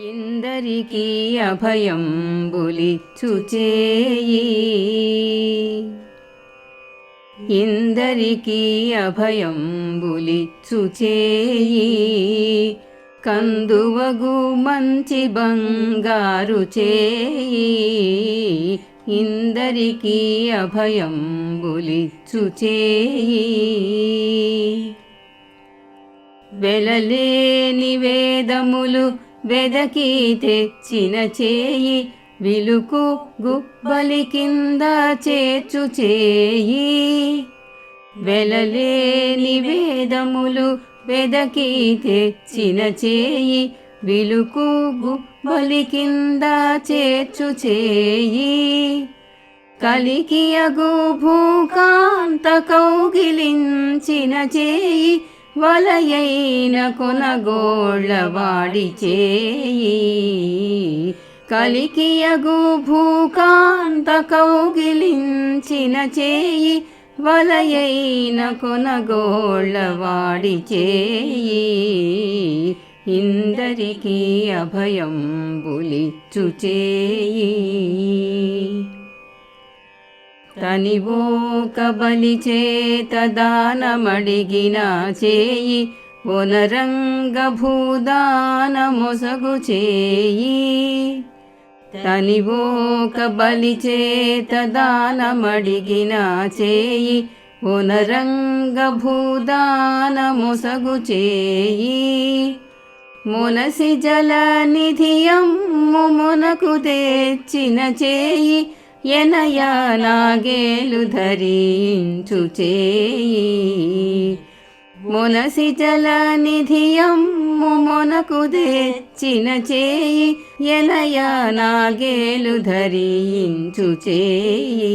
ఇందరికీ అభయం బులిచ్చుచేయి ఇందరికీ అభయం బులిచ్చుచేయి కందువగు మంచి బంగారు చేయి. ఇందరికీ అభయం బులిచ్చుచేయి వెలలేని వేదములు వెదకి తెచ్చిన చేయి విలుకు గుబ్బలి కింద చేర్చు చేయి. వెలలేని వేదములు వెదకి తెచ్చిన చేయి విలుకు గుబ్బలి కింద చేర్చు చేయి. కలికియగు భూకాంత కౌగిలించిన చేయి వలయైన కొనగోళ్ళవాడి చేయి. కలికియగు భూకాంత కౌగిలించిన చేయి. వలయైన కొనగోళ్ళవాడి చేయి. ఇందరికీ అభయం బులిచ్చు చేయి. తనివోక బలి చేత దానమడిగిన చేయి ఒనరంగ భూదాన మొసగు చేయి. తనివోక బలి చేత దానమడిగిన చేయి ఒనరంగ భూదాన మొసగు చేయి. మునసి జల నిధియమ్ము మునకు తెచ్చిన చేయి ఎనయా నాగేలు ధరించు చేయి మునసి జల నిధియమ్ము మునకు తెచ్చిన చేయి ఎనయ నాగేలు ధరించు చేయి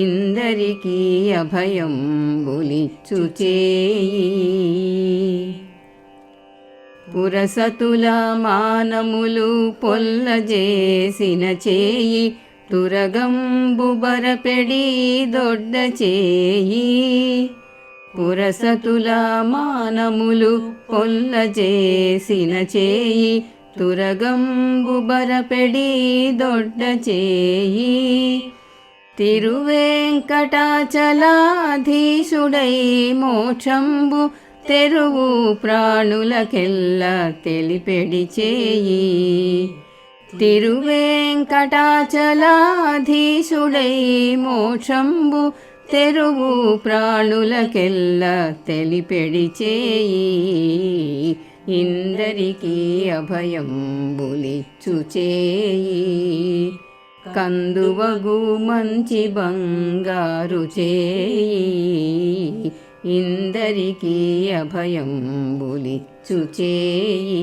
ఇందరికీ అభయం బులిచ్చు చేయి పురసతుల మానములు పొల్లజేసిన చేయి తురగంబుబరపెడి దొడ్డ చేయి. పురసతుల మానములు పొల్లజేసిన చేయి తురగంబుబరపెడి దొడ్డ చేయి. తిరువేంకటాచలాధీశుడై మోక్షంబు తెరువు ప్రాణులకెల్ల తెలిపెడి చేయి. తిరువేంకటాచలాధీశుడై మోక్షంబు తెరువు ప్రాణులకెల్ల తెలిపెడి చేయి. ఇందరికీ అభయం బులిచ్చు చేయి. కందువగు మంచి బంగారు చేయి. ఇందరికీ అభయం బులిచ్చు చేయి